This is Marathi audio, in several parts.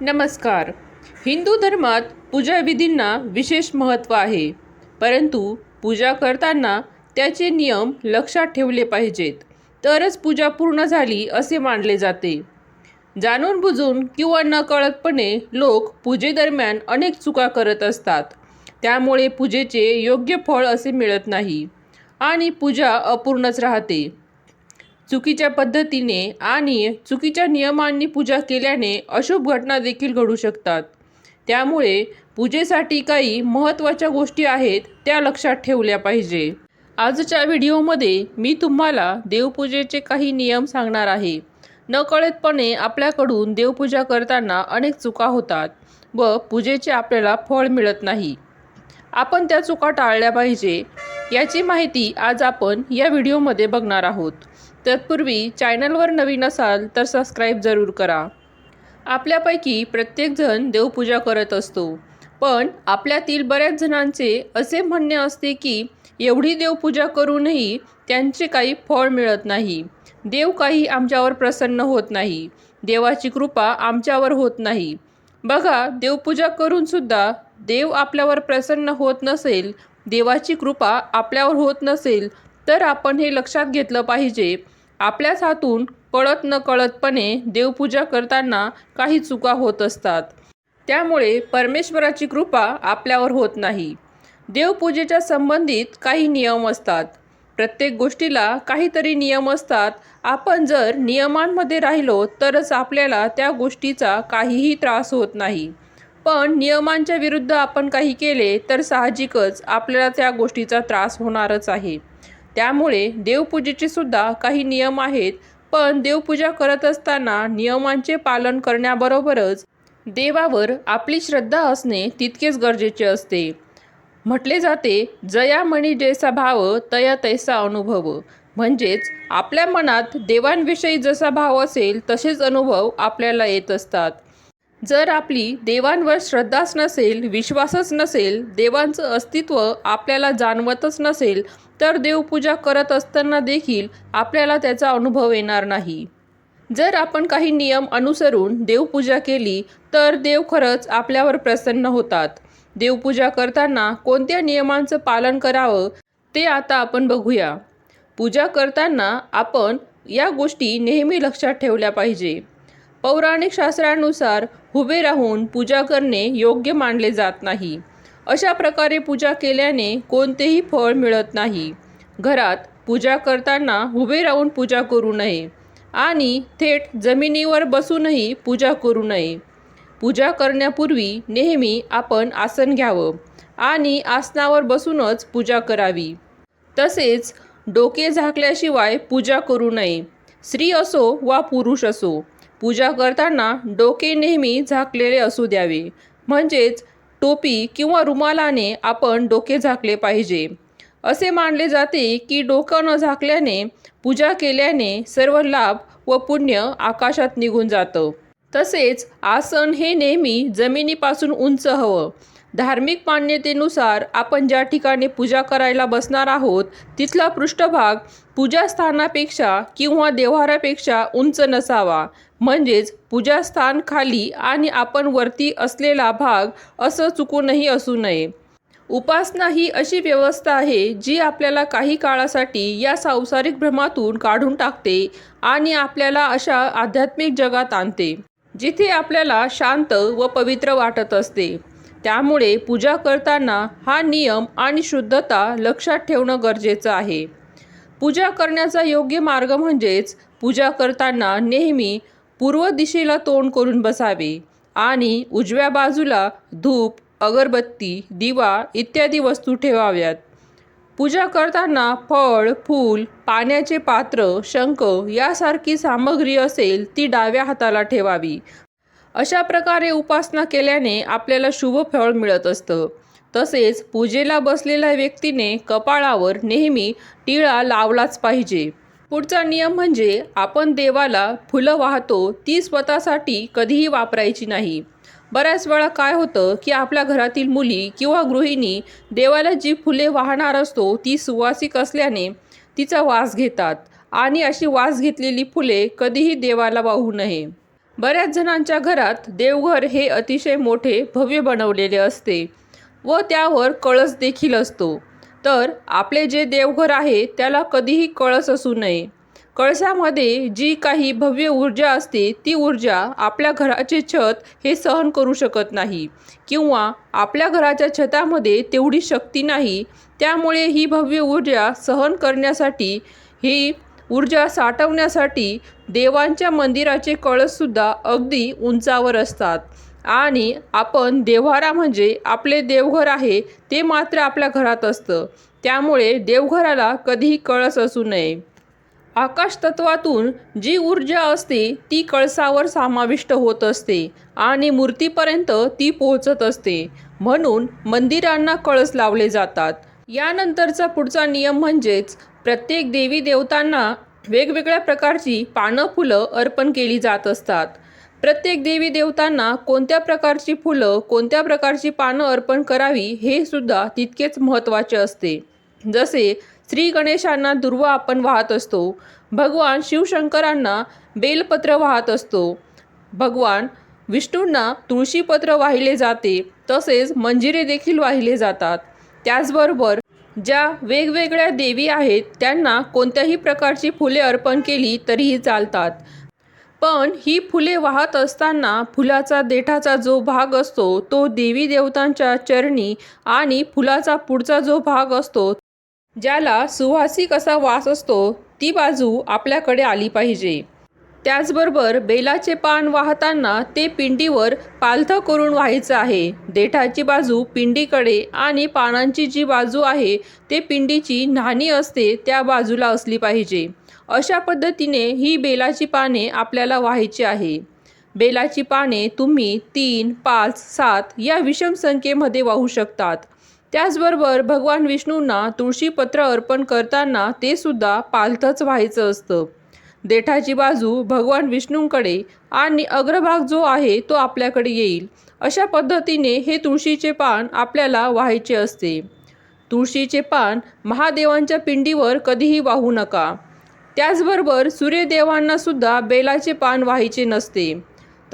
नमस्कार. हिंदू धर्मात पूजाविधींना विशेष महत्त्व आहे. परंतु पूजा करताना त्याचे नियम लक्षात ठेवले पाहिजेत. तरच पूजा पूर्ण झाली असे मानले जाते. जाणून बुजून किंवा नकळतपणे लोक पूजेदरम्यान अनेक चुका करत असतात. त्यामुळे पूजेचे योग्य फळ असे मिळत नाही. आणि पूजा अपूर्णच राहते. चुकीच्या पद्धतीने आणि चुकीच्या नियमांनी पूजा केल्याने अशुभ घटना देखील घडू शकतात. त्यामुळे पूजेसाठी काही महत्त्वाच्या गोष्टी आहेत त्या लक्षात ठेवल्या पाहिजे. आजच्या व्हिडिओमध्ये मी तुम्हाला देवपूजेचे काही नियम सांगणार आहे. नकळतपणे आपल्याकडून देवपूजा करताना अनेक चुका होतात व पूजेचे आपल्याला फळ मिळत नाही. आपण त्या चुका टाळल्या पाहिजे याची माहिती आज आपण या व्हिडिओमध्ये बघणार आहोत. तत्पूर्वी चॅनलवर नवीन असाल तर सबस्क्राईब जरूर करा. आपल्यापैकी प्रत्येकजण देवपूजा करत असतो. पण आपल्यातील बऱ्याच जणांचे असे म्हणणे असते की एवढी देवपूजा करूनही त्यांचे काही फळ मिळत नाही. देव काही आमच्यावर प्रसन्न होत नाही. देवाची कृपा आमच्यावर होत नाही. बघा देवपूजा करूनसुद्धा देव आपल्यावर प्रसन्न होत नसेल देवाची कृपा आपल्यावर होत नसेल तर आपण हे लक्षात घेतलं पाहिजे. आपल्याच हातून कळत नकळतपणे देवपूजा करताना काही चुका होत असतात. त्यामुळे परमेश्वराची कृपा आपल्यावर होत नाही. देवपूजेच्या संबंधित काही नियम असतात. प्रत्येक गोष्टीला काहीतरी नियम असतात. आपण जर नियमांमध्ये राहिलो तरच आपल्याला त्या गोष्टीचा काहीही त्रास होत नाही. पण नियमांच्या विरुद्ध आपण काही केले तर साहजिकच आपल्याला त्या गोष्टीचा त्रास होणारच आहे. त्यामुळे देवपूजेचे सुद्धा काही नियम आहेत पण देवपूजा करत असताना नियमांचे पालन करण्याबरोबरच देवावर आपली श्रद्धा असणे तितकेच गरजेचे असते. म्हटले जाते जया म्हणी जैसा भाव तया तैसा अनुभव. म्हणजेच आपल्या मनात देवांविषयी जसा भाव असेल तसेच अनुभव आपल्याला येत असतात. जर आपली देवांवर श्रद्धाच नसेल विश्वासच नसेल देवांचं अस्तित्व आपल्याला जाणवतच नसेल तर देवपूजा करत असताना देखील आपल्याला त्याचा अनुभव येणार नाही. जर आपण काही नियम अनुसरून देवपूजा केली तर देव खरंच आपल्यावर प्रसन्न होतात. देवपूजा करताना कोणत्या नियमांचं पालन करावं ते आता आपण बघूया. पूजा करताना आपण या गोष्टी नेहमी लक्षात ठेवल्या पाहिजे. पौराणिक शास्त्रानुसार उभे राहून पूजा करणे योग्य मानले जात नाही. अशा प्रकारे पूजा केल्याने कोणतेही फळ मिळत नाही. घरात पूजा करताना उभे राहून पूजा करू नये आणि थेट जमिनीवर बसूनही पूजा करू नये. पूजा करण्यापूर्वी नेहमी आपण आसन घ्यावं आणि आसनावर बसूनच पूजा करावी. तसेच डोके झाकल्याशिवाय पूजा करू नये. स्त्री असो वा पुरुष असो पूजा करताना डोके नेहमी झाकलेले असू द्यावे. म्हणजेच टोपी किंवा रुमालाने आपण डोके झाकले पाहिजे. असे मानले जाते की डोकं न झाकल्याने पूजा केल्याने सर्व लाभ व पुण्य आकाशात निघून जातं. तसेच आसन हे नेहमी जमिनीपासून उंच हवं. धार्मिक मान्यतेनुसार आपण ज्या ठिकाणी पूजा करायला बसणार आहोत तिथला पृष्ठभाग पूजास्थानापेक्षा किंवा देव्हारापेक्षा उंच नसावा. म्हणजेच पूजास्थान खाली आणि आपण वरती असलेला भाग असं चुकूनही असू नये. उपासना ही अशी व्यवस्था आहे जी आपल्याला काही काळासाठी या सांसारिक भ्रमातून काढून टाकते आणि आपल्याला अशा आध्यात्मिक जगात आणते जिथे आपल्याला शांत व पवित्र वाटत असते. त्यामुळे पूजा करताना हा नियम आणि शुद्धता लक्षात ठेवणं गरजेचं आहे. पूजा करण्याचा योग्य मार्ग म्हणजेच पूजा करताना नेहमी पूर्व दिशेला तोंड करून बसावे आणि उजव्या बाजूला धूप अगरबत्ती दिवा इत्यादी वस्तू ठेवाव्यात. पूजा करताना फळ फूल पाण्याचे पात्र शंख यासारखी सामग्री असेल ती डाव्या हाताला ठेवावी. अशा प्रकारे उपासना केल्याने आपल्याला शुभ फळ मिळत असतं. तसेच पूजेला बसलेल्या व्यक्तीने कपाळावर नेहमी टिळा लावलाच पाहिजे. पुढचा नियम म्हणजे आपण देवाला फुलं वाहतो ती स्वतःसाठी कधीही वापरायची नाही. बऱ्याच वेळा काय होतं की आपल्या घरातील मुली किंवा गृहिणी देवाला जी फुले वाहणार असतो ती सुवासिक असल्याने तिचा वास घेतात. आणि अशी वास घेतलेली फुले कधीही देवाला वाहू नये. बऱ्याच जणांच्या घरात देवघर हे अतिशय मोठे भव्य बनवलेले असते व त्यावर कळस देखील असतो. तर आपले जे देवघर आहे त्याला कधीही कळस असू नये. कळसामध्ये जी काही भव्य ऊर्जा असते ती ऊर्जा आपल्या घराचे छत हे सहन करू शकत नाही किंवा आपल्या घराच्या छतामध्ये तेवढी शक्ती नाही त्यामुळे ही भव्य ऊर्जा सहन करण्यासाठी ही ऊर्जा साठवण्यासाठी देवांच्या मंदिराचे कळससुद्धा अगदी उंचावर असतात. आणि आपण देव्हारा म्हणजे आपले देवघर आहे ते मात्र आपल्या घरात असतं. त्यामुळे देवघराला कधीही कळस असू नये. आकाश तत्वातून जी ऊर्जा असते ती कळसावर समाविष्ट होत असते आणि मूर्तीपर्यंत ती पोहोचत असते. म्हणून मंदिरांना कळस लावले जातात. यानंतरचा पुढचा नियम म्हणजेच प्रत्येक देवी देवतांना वेगवेगळ्या प्रकारची पानं फुलं अर्पण केली जात असतात. प्रत्येक देवी देवतांना कोणत्या प्रकारची फुलं कोणत्या प्रकारची पानं अर्पण करावी हे सुद्धा तितकेच महत्त्वाचे असते. जसे श्री गणेशांना दुर्वा आपण वाहत असतो भगवान शिवशंकरांना बेलपत्र वाहत असतो भगवान विष्णूंना तुळशीपत्र वाहिले जाते तसेच मंजिरे देखील वाहिले जातात. त्याचबरोबर ज्या वेगवेगळ्या देवी आहेत त्यांना कोणत्याही प्रकारची फुले अर्पण केली तरीही चालतात. पण ही फुले वाहत असताना फुलाचा देठाचा जो भाग असतो तो देवी देवतांच्या चरणी आणि फुलाचा पुढचा जो भाग असतो ज्याला सुवासिक असा वास असतो ती बाजू आपल्याकडे आली पाहिजे. त्याचबरोबर बेलाचे पान वाहताना ते पिंडीवर पालथं करून व्हायचं आहे. देठाची बाजू पिंडीकडे आणि पानांची जी बाजू आहे ते पिंडीची न्हाणी असते त्या बाजूला असली पाहिजे. अशा पद्धतीने ही बेलाची पाने आपल्याला व्हायची आहे. बेलाची पाने तुम्ही तीन पाच सात या विषम संख्येमध्ये वाहू शकतात. त्याचबरोबर भगवान विष्णूंना तुळशीपत्र अर्पण करताना ते सुद्धा पालथंच व्हायचं असतं. देठाची बाजू भगवान विष्णूंकडे आणि अग्रभाग जो आहे तो आपल्याकडे येईल. अशा पद्धतीने हे तुळशीचे पान आपल्याला व्हायचे असते. तुळशीचे पान महादेवांच्या पिंडीवर कधीही वाहू नका. त्याचबरोबर सूर्यदेवांनासुद्धा बेलाचे पान व्हायचे नसते.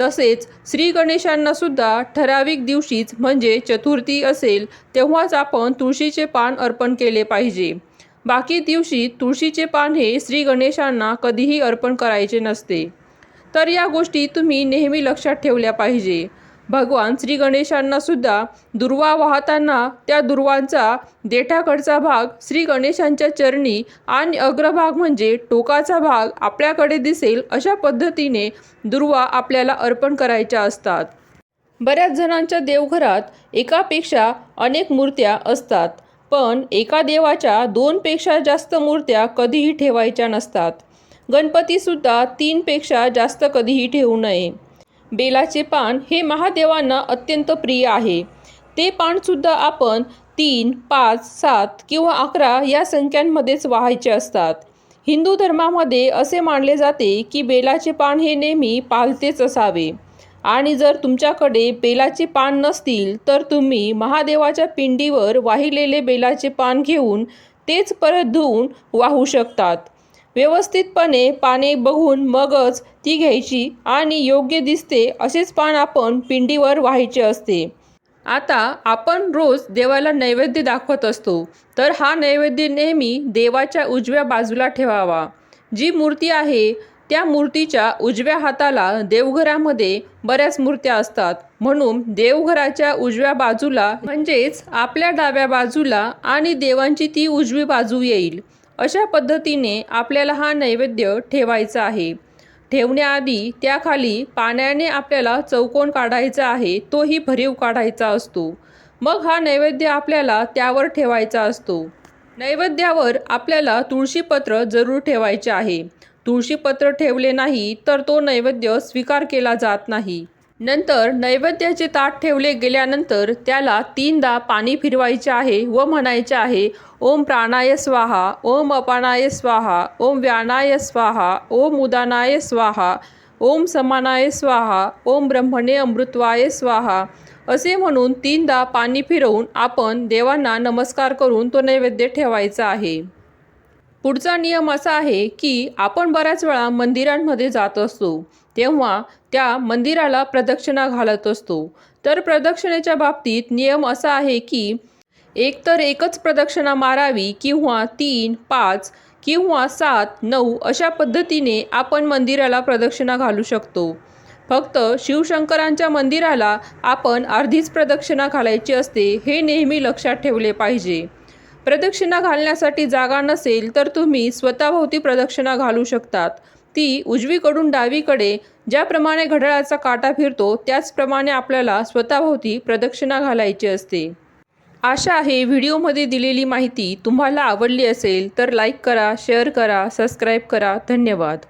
तसेच श्री गणेशांनासुद्धा ठराविक दिवशीच म्हणजे चतुर्थी असेल तेव्हाच आपण तुळशीचे पान अर्पण केले पाहिजे. बाकी दिवशी तुळशीचे पान हे श्री गणेशांना कधीही अर्पण करायचे नसते. तर या गोष्टी तुम्ही नेहमी लक्षात ठेवल्या पाहिजे. भगवान श्री गणेशांना सुद्धा दुर्वा वाहताना त्या दुर्वांचा देठाकडचा भाग श्री गणेशांच्या चरणी आणि अग्रभाग म्हणजे टोकाचा भाग आपल्याकडे दिसेल अशा पद्धतीने दुर्वा आपल्याला अर्पण करायच्या असतात. बऱ्याच जणांच्या देवघरात एकापेक्षा अनेक मूर्त्या असतात. पण एका देवाच्या दोनपेक्षा जास्त मूर्त्या कधीही ठेवायच्या नसतात. गणपतीसुद्धा तीनपेक्षा जास्त कधीही ठेवू नये. बेलाचे पान हे महादेवांना अत्यंत प्रिय आहे. ते पानसुद्धा आपण तीन पाच सात किंवा अकरा या संख्यांमध्येच वाहायचे असतात. हिंदू धर्मामध्ये असे मानले जाते की बेलाचे पान हे नेहमी पालतेच असावे. आणि जर तुमच्याकडे बेलाचे पान नसतील तर तुम्ही महादेवाच्या पिंडीवर वाहिलेले बेलाचे पान घेऊन तेच परत धुवून वाहू शकतात. व्यवस्थितपणे पाने बघून मगच ती घ्यायची आणि योग्य दिसते असेच पान आपण पिंडीवर व्हायचे असते. आता आपण रोज देवाला नैवेद्य दाखवत असतो तर हा नैवेद्य नेहमी देवाच्या उजव्या बाजूला ठेवावा. जी मूर्ती आहे त्या मूर्तीच्या उजव्या हाताला देवघरामध्ये बऱ्याच मूर्त्या असतात. म्हणून देवघराच्या उजव्या बाजूला म्हणजेच आपल्या डाव्या बाजूला आणि देवांची ती उजवी बाजू येईल. अशा पद्धतीने आपल्याला हा नैवेद्य ठेवायचा आहे. ठेवण्याआधी त्याखाली पाण्याने आपल्याला चौकोन काढायचा आहे तोही भरीव काढायचा असतो. मग हा नैवेद्य आपल्याला त्यावर ठेवायचा असतो. नैवेद्यावर आपल्याला तुळशीपत्र जरूर ठेवायचे आहे. तुळशीपत्र ठेवले नाही तर तो नैवेद्य स्वीकार केला जात नाही. नंतर नैवेद्याचे ताट ठेवले गेल्यानंतर त्याला तीनदा पाणी फिरवायचे आहे व म्हणायचे आहे ओम प्राणाय स्वाहा ओम अपानाय स्वाहा ओम व्यानाय स्वाहा ओम उदानाय स्वाहा ओम समानाय स्वाहा ओम ब्रह्मणे अमृत्वाय स्वाहा. असे म्हणून तीनदा पाणी फिरवून आपण देवांना नमस्कार करून तो नैवेद्य ठेवायचा आहे. पुढचा नियम असा आहे की आपण बऱ्याच वेळा मंदिरांमध्ये जात असतो तेव्हा त्या मंदिराला प्रदक्षिणा घालत असतो. तर प्रदक्षिणेच्या बाबतीत नियम असा आहे की एकतर एकच प्रदक्षिणा मारावी किंवा तीन पाच किंवा सात नऊ अशा पद्धतीने आपण मंदिराला प्रदक्षिणा घालू शकतो. फक्त शिवशंकरांच्या मंदिराला आपण अर्धीच प्रदक्षिणा घालायची असते हे नेहमी लक्षात ठेवले पाहिजे. प्रदक्षिणा घालण्यासाठी जागा नसेल तर तुम्ही स्वतःभोवती प्रदक्षिणा घालू शकतात. ती उजवीकडून डावीकडे ज्याप्रमाणे घड्याळाचा काटा फिरतो त्याचप्रमाणे आपल्याला स्वतःभोवती प्रदक्षिणा घालायची असते. आशा आहे व्हिडिओमध्ये दिलेली माहिती तुम्हाला आवडली असेल तर लाईक करा शेअर करा सबस्क्राईब करा. धन्यवाद.